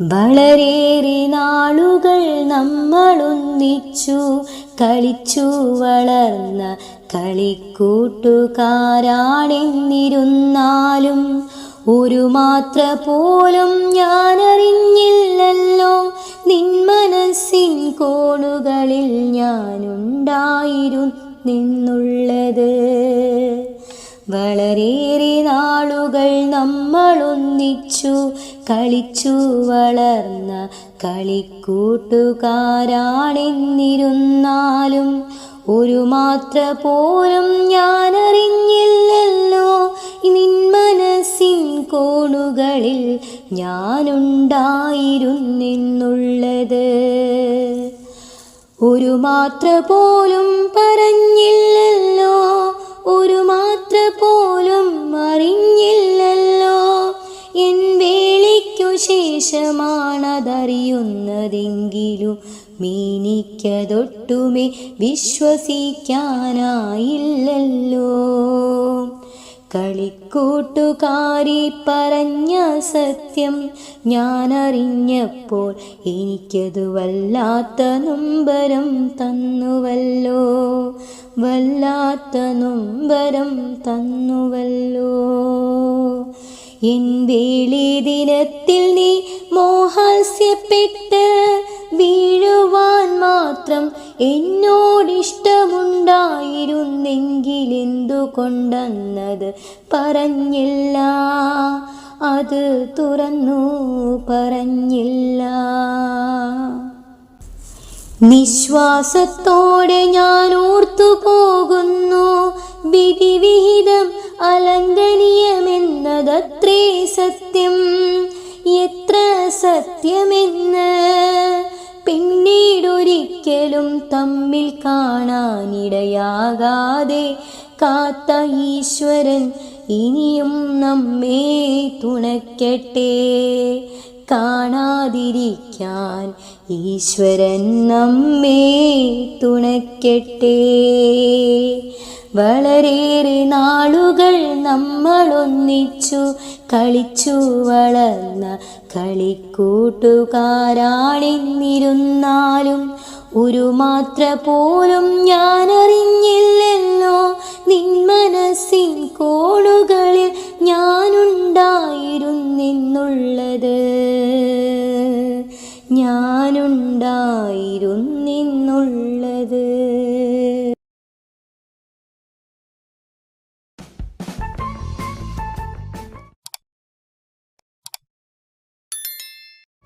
വളരേറെ നാളുകൾ നമ്മളൊന്നിച്ചു കളിച്ചു വളർന്ന കളിക്കൂട്ടുകാരാണെന്നിരുന്നാലും ഒരു മാത്ര പോലും ഞാനറിഞ്ഞില്ലല്ലോ. നിൻ മനസ്സിൻ കോണുകളിൽ ഞാനുണ്ടായിരുന്നെന്നുള്ളത് വളരേറെ നാളുകൾ നമ്മളൊന്നിച്ചു കളിച്ചു വളർന്ന കളിക്കൂട്ടുകാരാണെന്നിരുന്നാലും ഒരു മാത്ര പോലും ഞാനറിഞ്ഞില്ലല്ലോ. നിൻ മനസ്സിൻ കോണുകളിൽ ഞാനുണ്ടായിരുന്നെന്നുള്ളത്. ഒരു മാത്ര പോലും പറഞ്ഞില്ലല്ലോ. ശേഷമാണതറിയുന്നതെങ്കിലും മീനിക്കതൊട്ടുമേ വിശ്വസിക്കാനായില്ലല്ലോ. കളിക്കൂട്ടുകാരി പറഞ്ഞ സത്യം ഞാനറിഞ്ഞപ്പോൾ എനിക്കത് വല്ലാത്ത നൊമ്പരം തന്നുവല്ലോ. വല്ലാത്ത നൊമ്പരം തന്നുവല്ലോ. ദിനത്തിൽ നീ മോഹാസ്യപ്പെട്ട് വീഴുവാൻ മാത്രം എന്നോടിഷ്ടമുണ്ടായിരുന്നെങ്കിൽ എന്തുകൊണ്ടെന്നത് പറഞ്ഞില്ല. അത് തുറന്നു പറഞ്ഞില്ല. നിശ്വാസത്തോടെ ഞാൻ ഓർത്തു പോകുന്നു വിധിവിഹിതം അലംഘനീയമെന്നതത്രേ സത്യം. എത്ര സത്യമെന്ന് പിന്നീടൊരിക്കലും തമ്മിൽ കാണാനിടയാകാതെ കാത്ത ഈശ്വരൻ ഇനിയും നമ്മെ തുണക്കട്ടെ കാണാതിരിക്കാൻ ഈശ്വരൻ നമ്മെ തുണയ്ക്കട്ടെ. വളരേറെ നാളുകൾ നമ്മളൊന്നിച്ചു കളിച്ചു വളർന്ന കളിക്കൂട്ടുകാരാണെന്നിരുന്നാലും ഒരു മാത്ര പോലും ഞാനറിഞ്ഞില്ലല്ലോ നിൻ മനസ്സിൻ കോണുകളിൽ ഞാനുണ്ടായിരുന്നുള്ളത് ഞാനുണ്ടായിരുന്നെന്നുള്ളത്.